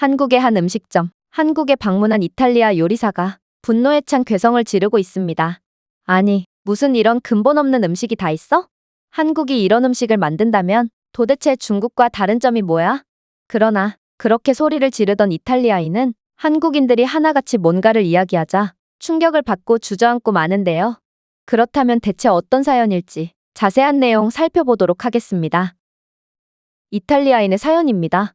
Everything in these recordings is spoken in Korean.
한국의 한 음식점, 한국에 방문한 이탈리아 요리사가 분노에 찬 괴성을 지르고 있습니다. 아니, 무슨 이런 근본 없는 음식이 다 있어? 한국이 이런 음식을 만든다면 도대체 중국과 다른 점이 뭐야? 그러나 그렇게 소리를 지르던 이탈리아인은 한국인들이 하나같이 뭔가를 이야기하자 충격을 받고 주저앉고 마는데요. 그렇다면 대체 어떤 사연일지 자세한 내용 살펴보도록 하겠습니다. 이탈리아인의 사연입니다.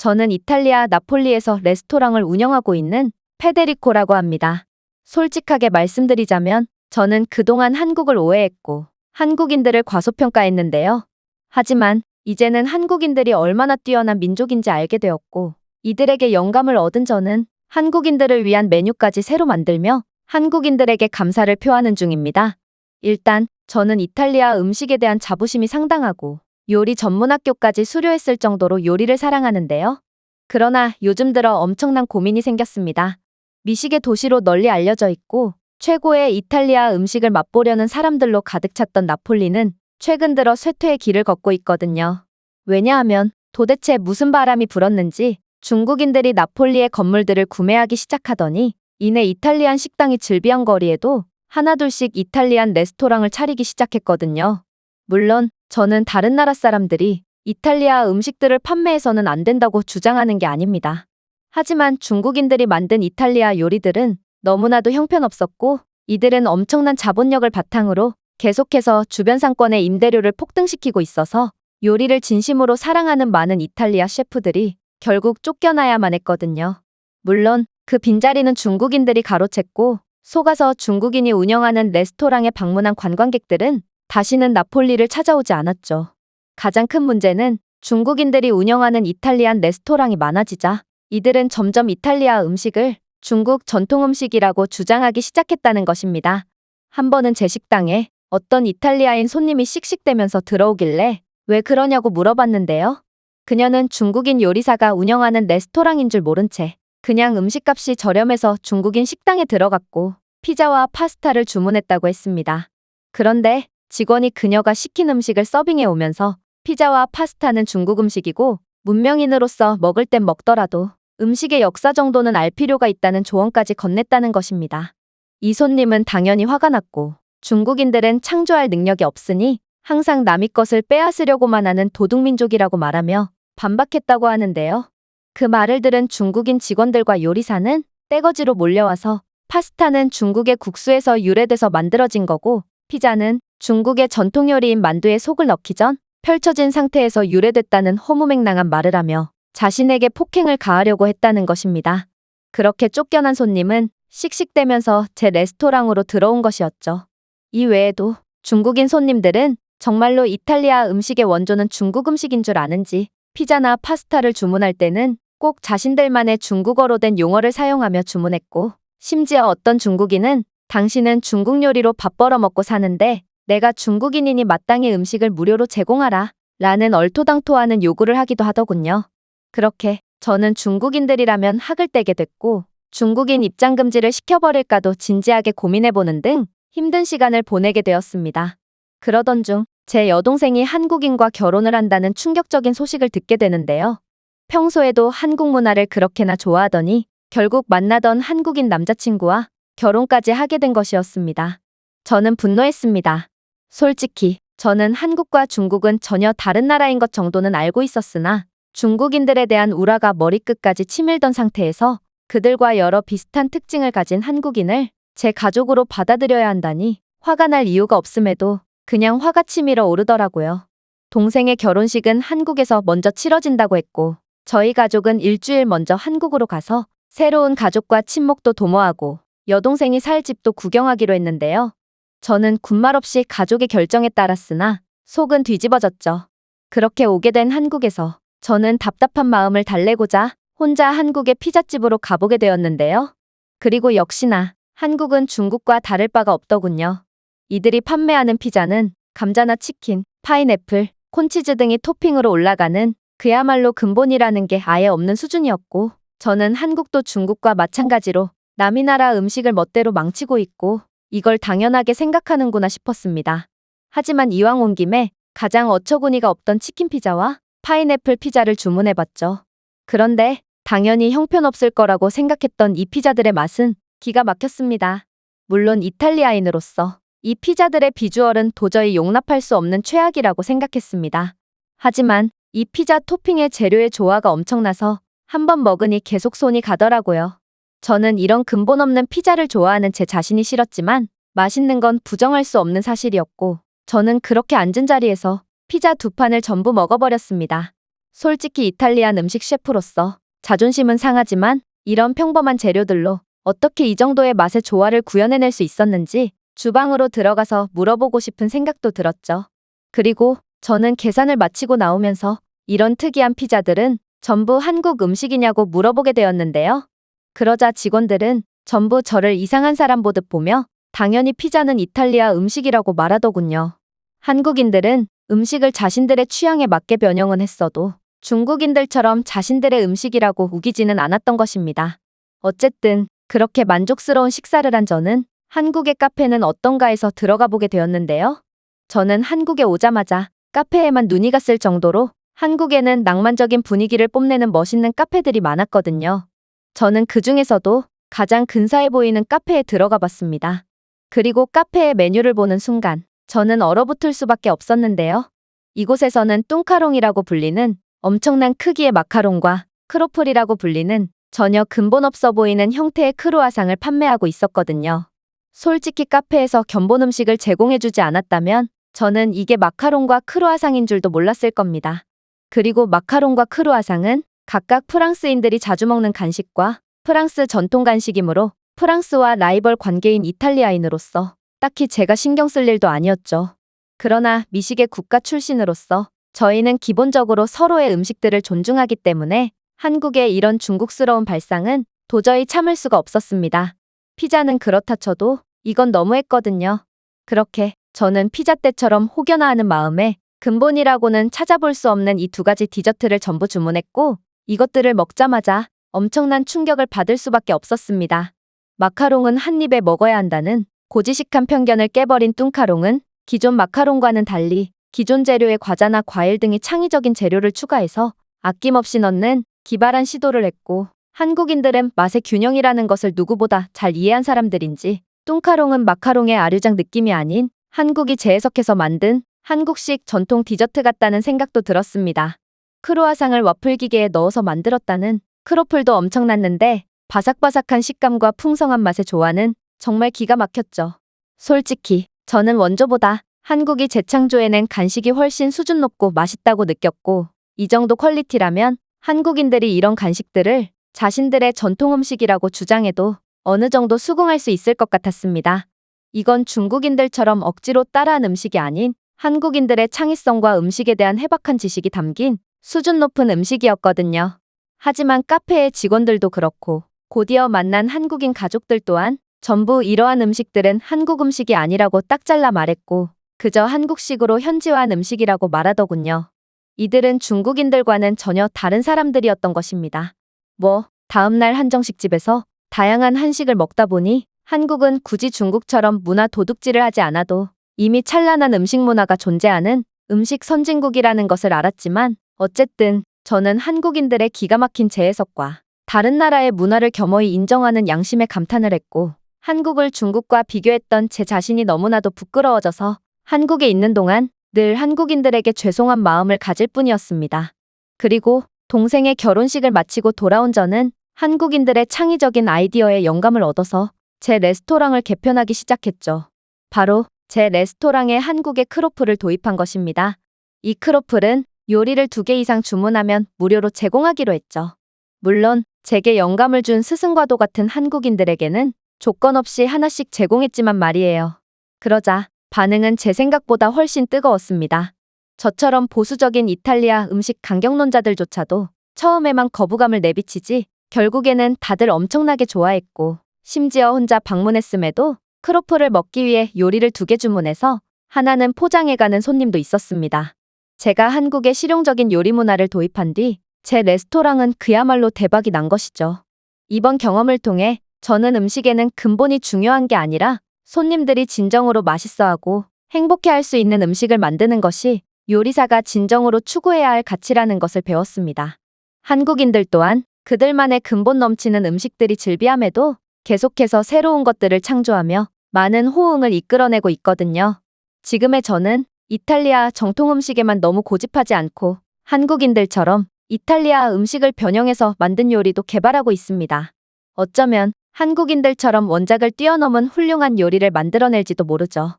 저는 이탈리아 나폴리에서 레스토랑을 운영하고 있는 페데리코라고 합니다. 솔직하게 말씀드리자면 저는 그동안 한국을 오해했고 한국인들을 과소평가했는데요. 하지만 이제는 한국인들이 얼마나 뛰어난 민족인지 알게 되었고 이들에게 영감을 얻은 저는 한국인들을 위한 메뉴까지 새로 만들며 한국인들에게 감사를 표하는 중입니다. 일단 저는 이탈리아 음식에 대한 자부심이 상당하고 요리 전문학교까지 수료했을 정도로 요리를 사랑하는데요. 그러나 요즘 들어 엄청난 고민이 생겼습니다. 미식의 도시로 널리 알려져 있고 최고의 이탈리아 음식을 맛보려는 사람들로 가득 찼던 나폴리는 최근 들어 쇠퇴의 길을 걷고 있거든요. 왜냐하면 도대체 무슨 바람이 불었는지 중국인들이 나폴리의 건물들을 구매하기 시작하더니 이내 이탈리안 식당이 즐비한 거리에도 하나둘씩 이탈리안 레스토랑을 차리기 시작했거든요. 물론 저는 다른 나라 사람들이 이탈리아 음식들을 판매해서는 안 된다고 주장하는 게 아닙니다. 하지만 중국인들이 만든 이탈리아 요리들은 너무나도 형편없었고 이들은 엄청난 자본력을 바탕으로 계속해서 주변 상권의 임대료를 폭등시키고 있어서 요리를 진심으로 사랑하는 많은 이탈리아 셰프들이 결국 쫓겨나야만 했거든요. 물론 그 빈자리는 중국인들이 가로챘고 속아서 중국인이 운영하는 레스토랑에 방문한 관광객들은 다시는 나폴리를 찾아오지 않았죠. 가장 큰 문제는 중국인들이 운영하는 이탈리안 레스토랑이 많아지자 이들은 점점 이탈리아 음식을 중국 전통 음식이라고 주장하기 시작했다는 것입니다. 한 번은 제 식당에 어떤 이탈리아인 손님이 씩씩대면서 들어오길래 왜 그러냐고 물어봤는데요. 그녀는 중국인 요리사가 운영하는 레스토랑인 줄 모른 채 그냥 음식값이 저렴해서 중국인 식당에 들어갔고 피자와 파스타를 주문했다고 했습니다. 그런데 직원이 그녀가 시킨 음식을 서빙해 오면서 피자와 파스타는 중국 음식이고 문명인으로서 먹을 땐 먹더라도 음식의 역사 정도는 알 필요가 있다는 조언까지 건넸다는 것입니다. 이 손님은 당연히 화가 났고 중국인들은 창조할 능력이 없으니 항상 남의 것을 빼앗으려고만 하는 도둑민족이라고 말하며 반박했다고 하는데요. 그 말을 들은 중국인 직원들과 요리사는 떼거지로 몰려와서 파스타는 중국의 국수에서 유래돼서 만들어진 거고 피자는 중국의 전통 요리인 만두에 속을 넣기 전 펼쳐진 상태에서 유래됐다는 허무맹랑한 말을 하며 자신에게 폭행을 가하려고 했다는 것입니다. 그렇게 쫓겨난 손님은 씩씩대면서 제 레스토랑으로 들어온 것이었죠. 이 외에도 중국인 손님들은 정말로 이탈리아 음식의 원조는 중국 음식인 줄 아는지 피자나 파스타를 주문할 때는 꼭 자신들만의 중국어로 된 용어를 사용하며 주문했고 심지어 어떤 중국인은 당신은 중국 요리로 밥 벌어 먹고 사는데 내가 중국인이니 마땅히 음식을 무료로 제공하라 라는 얼토당토하는 요구를 하기도 하더군요. 그렇게 저는 중국인들이라면 학을 떼게 됐고 중국인 입장 금지를 시켜버릴까도 진지하게 고민해보는 등 힘든 시간을 보내게 되었습니다. 그러던 중 제 여동생이 한국인과 결혼을 한다는 충격적인 소식을 듣게 되는데요. 평소에도 한국 문화를 그렇게나 좋아하더니 결국 만나던 한국인 남자친구와 결혼까지 하게 된 것이었습니다. 저는 분노했습니다. 솔직히 저는 한국과 중국은 전혀 다른 나라인 것 정도는 알고 있었으나 중국인들에 대한 우라가 머리끝까지 치밀던 상태에서 그들과 여러 비슷한 특징을 가진 한국인을 제 가족으로 받아들여야 한다니 화가 날 이유가 없음에도 그냥 화가 치밀어 오르더라고요. 동생의 결혼식은 한국에서 먼저 치러진다고 했고 저희 가족은 일주일 먼저 한국으로 가서 새로운 가족과 친목도 도모하고 여동생이 살 집도 구경하기로 했는데요. 저는 군말 없이 가족의 결정에 따랐으나 속은 뒤집어졌죠. 그렇게 오게 된 한국에서 저는 답답한 마음을 달래고자 혼자 한국의 피자집으로 가보게 되었는데요. 그리고 역시나 한국은 중국과 다를 바가 없더군요. 이들이 판매하는 피자는 감자나 치킨, 파인애플, 콘치즈 등이 토핑으로 올라가는 그야말로 근본이라는 게 아예 없는 수준이었고 저는 한국도 중국과 마찬가지로 남이 나라 음식을 멋대로 망치고 있고 이걸 당연하게 생각하는구나 싶었습니다. 하지만 이왕 온 김에 가장 어처구니가 없던 치킨 피자와 파인애플 피자를 주문해봤죠. 그런데 당연히 형편없을 거라고 생각했던 이 피자들의 맛은 기가 막혔습니다. 물론 이탈리아인으로서 이 피자들의 비주얼은 도저히 용납할 수 없는 최악이라고 생각했습니다. 하지만 이 피자 토핑의 재료의 조화가 엄청나서 한 번 먹으니 계속 손이 가더라고요. 저는 이런 근본 없는 피자를 좋아하는 제 자신이 싫었지만 맛있는 건 부정할 수 없는 사실이었고 저는 그렇게 앉은 자리에서 피자 두 판을 전부 먹어버렸습니다. 솔직히 이탈리안 음식 셰프로서 자존심은 상하지만 이런 평범한 재료들로 어떻게 이 정도의 맛의 조화를 구현해낼 수 있었는지 주방으로 들어가서 물어보고 싶은 생각도 들었죠. 그리고 저는 계산을 마치고 나오면서 이런 특이한 피자들은 전부 한국 음식이냐고 물어보게 되었는데요. 그러자 직원들은 전부 저를 이상한 사람 보듯 보며 당연히 피자는 이탈리아 음식이라고 말하더군요. 한국인들은 음식을 자신들의 취향에 맞게 변형은 했어도 중국인들처럼 자신들의 음식이라고 우기지는 않았던 것입니다. 어쨌든 그렇게 만족스러운 식사를 한 저는 한국의 카페는 어떤가 해서 들어가 보게 되었는데요. 저는 한국에 오자마자 카페에만 눈이 갔을 정도로 한국에는 낭만적인 분위기를 뽐내는 멋있는 카페들이 많았거든요. 저는 그 중에서도 가장 근사해 보이는 카페에 들어가 봤습니다. 그리고 카페의 메뉴를 보는 순간 저는 얼어붙을 수밖에 없었는데요. 이곳에서는 뚱카롱이라고 불리는 엄청난 크기의 마카롱과 크로플이라고 불리는 전혀 근본 없어 보이는 형태의 크루아상을 판매하고 있었거든요. 솔직히 카페에서 견본 음식을 제공해주지 않았다면 저는 이게 마카롱과 크루아상인 줄도 몰랐을 겁니다. 그리고 마카롱과 크루아상은 각각 프랑스인들이 자주 먹는 간식과 프랑스 전통 간식이므로 프랑스와 라이벌 관계인 이탈리아인으로서 딱히 제가 신경 쓸 일도 아니었죠. 그러나 미식의 국가 출신으로서 저희는 기본적으로 서로의 음식들을 존중하기 때문에 한국의 이런 중국스러운 발상은 도저히 참을 수가 없었습니다. 피자는 그렇다 쳐도 이건 너무했거든요. 그렇게 저는 피자 때처럼 혹여나 하는 마음에 근본이라고는 찾아볼 수 없는 이 두 가지 디저트를 전부 주문했고 이것들을 먹자마자 엄청난 충격을 받을 수밖에 없었습니다. 마카롱은 한 입에 먹어야 한다는 고지식한 편견을 깨버린 뚱카롱은 기존 마카롱과는 달리 기존 재료에 과자나 과일 등의 창의적인 재료를 추가해서 아낌없이 넣는 기발한 시도를 했고 한국인들은 맛의 균형이라는 것을 누구보다 잘 이해한 사람들인지 뚱카롱은 마카롱의 아류장 느낌이 아닌 한국이 재해석해서 만든 한국식 전통 디저트 같다는 생각도 들었습니다. 크로아상을 와플 기계에 넣어서 만들었다는 크로플도 엄청났는데 바삭바삭한 식감과 풍성한 맛의 조화는 정말 기가 막혔죠. 솔직히 저는 원조보다 한국이 재창조해낸 간식이 훨씬 수준 높고 맛있다고 느꼈고 이 정도 퀄리티라면 한국인들이 이런 간식들을 자신들의 전통 음식이라고 주장해도 어느 정도 수긍할 수 있을 것 같았습니다. 이건 중국인들처럼 억지로 따라한 음식이 아닌 한국인들의 창의성과 음식에 대한 해박한 지식이 담긴 수준 높은 음식이었거든요. 하지만 카페의 직원들도 그렇고 곧이어 만난 한국인 가족들 또한 전부 이러한 음식들은 한국 음식이 아니라고 딱 잘라 말했고 그저 한국식으로 현지화한 음식이라고 말하더군요. 이들은 중국인들과는 전혀 다른 사람들이었던 것입니다. 뭐, 다음날 한정식집에서 다양한 한식을 먹다 보니 한국은 굳이 중국처럼 문화 도둑질을 하지 않아도 이미 찬란한 음식 문화가 존재하는 음식 선진국이라는 것을 알았지만 어쨌든 저는 한국인들의 기가 막힌 재해석과 다른 나라의 문화를 겸허히 인정하는 양심에 감탄을 했고 한국을 중국과 비교했던 제 자신이 너무나도 부끄러워져서 한국에 있는 동안 늘 한국인들에게 죄송한 마음을 가질 뿐이었습니다. 그리고 동생의 결혼식을 마치고 돌아온 저는 한국인들의 창의적인 아이디어에 영감을 얻어서 제 레스토랑을 개편하기 시작했죠. 바로 제 레스토랑에 한국의 크로플을 도입한 것입니다. 이 크로플은 요리를 두 개 이상 주문하면 무료로 제공하기로 했죠. 물론 제게 영감을 준 스승과도 같은 한국인들에게는 조건 없이 하나씩 제공했지만 말이에요. 그러자 반응은 제 생각보다 훨씬 뜨거웠습니다. 저처럼 보수적인 이탈리아 음식 강경론자들조차도 처음에만 거부감을 내비치지 결국에는 다들 엄청나게 좋아했고 심지어 혼자 방문했음에도 크로플을 먹기 위해 요리를 두 개 주문해서 하나는 포장해가는 손님도 있었습니다. 제가 한국의 실용적인 요리 문화를 도입한 뒤 제 레스토랑은 그야말로 대박이 난 것이죠. 이번 경험을 통해 저는 음식에는 근본이 중요한 게 아니라 손님들이 진정으로 맛있어하고 행복해할 수 있는 음식을 만드는 것이 요리사가 진정으로 추구해야 할 가치라는 것을 배웠습니다. 한국인들 또한 그들만의 근본 넘치는 음식들이 즐비함에도 계속해서 새로운 것들을 창조하며 많은 호응을 이끌어내고 있거든요. 지금의 저는 이탈리아 정통 음식에만 너무 고집하지 않고 한국인들처럼 이탈리아 음식을 변형해서 만든 요리도 개발하고 있습니다. 어쩌면 한국인들처럼 원작을 뛰어넘은 훌륭한 요리를 만들어낼지도 모르죠.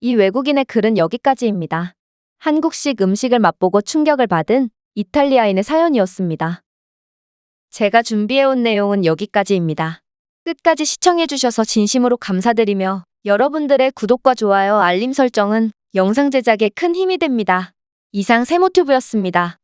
이 외국인의 글은 여기까지입니다. 한국식 음식을 맛보고 충격을 받은 이탈리아인의 사연이었습니다. 제가 준비해온 내용은 여기까지입니다. 끝까지 시청해주셔서 진심으로 감사드리며 여러분들의 구독과 좋아요, 알림 설정은 영상 제작에 큰 힘이 됩니다. 이상 세모튜브였습니다.